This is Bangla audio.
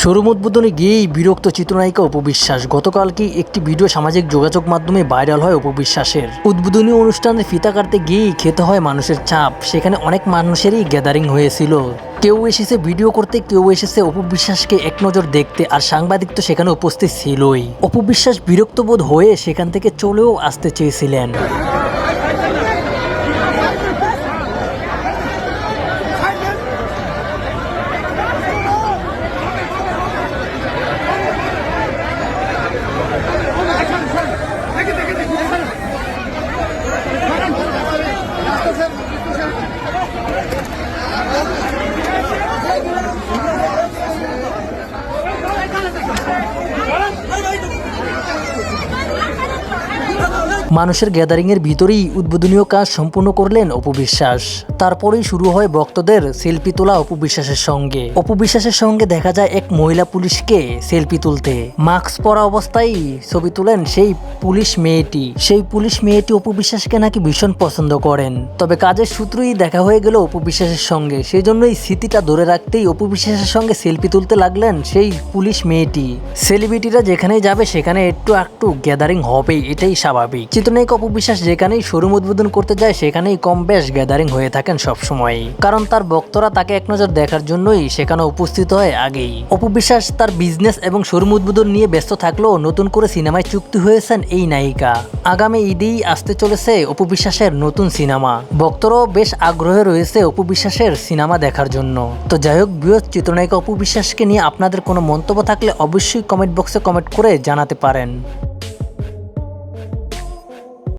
শোরুম উদ্বোধনে গিয়েই বিরক্ত চিত্রনায়িকা উপবিশ্বাস গতকালকে একটি ভিডিও সামাজিক যোগাযোগ মাধ্যমে ভাইরাল হয় উপবিশ্বাসের উদ্বোধনী অনুষ্ঠানে ফিতা কাটতে গিয়েই খেতে হয় মানুষের চাপ। সেখানে অনেক মানুষেরই গ্যাদারিং হয়েছিল। কেউ এসেছে ভিডিও করতে, কেউ এসেছে অপবিশ্বাসকে এক নজর দেখতে, আর সাংবাদিক তো সেখানে উপস্থিত ছিলই। অপবিশ্বাস বিরক্ত বোধ হয়ে সেখান থেকে চলেও আসতে চেয়েছিলেন। 早く! মানুষের গ্যাদারিং এর ভিতরেই উদ্বোধনীয় কাজ সম্পূর্ণ করলেন অপবিশ্বাস তারপরেই শুরু হয় ভক্তদের সেলফি তোলা অপবিশ্বাসের সঙ্গে। অপবিশ্বাসের সঙ্গে দেখা যায় এক মহিলা পুলিশকে সেলফি তুলতে। মাস্ক পরা অবস্থায় ছবি তুলেন সেই পুলিশ মেয়েটি। সেই পুলিশ মেয়েটি অপবিশ্বাসকে নাকি ভীষণ পছন্দ করেন। তবে কাজের সূত্রেই দেখা হয়ে গেল অপবিশ্বাসের সঙ্গে। সেই জন্যই স্মৃতিটা ধরে রাখতেই অপবিশ্বাসের সঙ্গে সেলফি তুলতে লাগলেন সেই পুলিশ মেয়েটি। সেলিব্রিটিরা যেখানেই যাবে সেখানে একটু একটু গ্যাদারিং হবেই, এটাই স্বাভাবিক। চিত্রনায়িক অপবিশ্বাস যেখানেই শোরুম উদ্বোধন করতে যায়, সেখানেই কম বেশ গ্যাদারিং হয়ে থাকেন সবসময় কারণ তার ভক্তরা তাকে এক নজর দেখার জন্যই সেখানে উপস্থিত হয় আগেই। অপবিশ্বাস তার বিজনেস এবং শোরুম উদ্বোধন নিয়ে ব্যস্ত থাকলেও নতুন করে সিনেমায় চুক্তি হয়েছেন এই নায়িকা। আগামী ঈদেই আসতে চলেছে অপবিশ্বাসের নতুন সিনেমা। ভক্তরাও বেশ আগ্রহে রয়েছে অপবিশ্বাসের সিনেমা দেখার জন্য। তো যাই হোক বৃহৎ চিত্রনায়িকা অপবিশ্বাসকে নিয়ে আপনাদের কোনো মন্তব্য থাকলে অবশ্যই কমেন্ট বক্সে কমেন্ট করে জানাতে পারেন।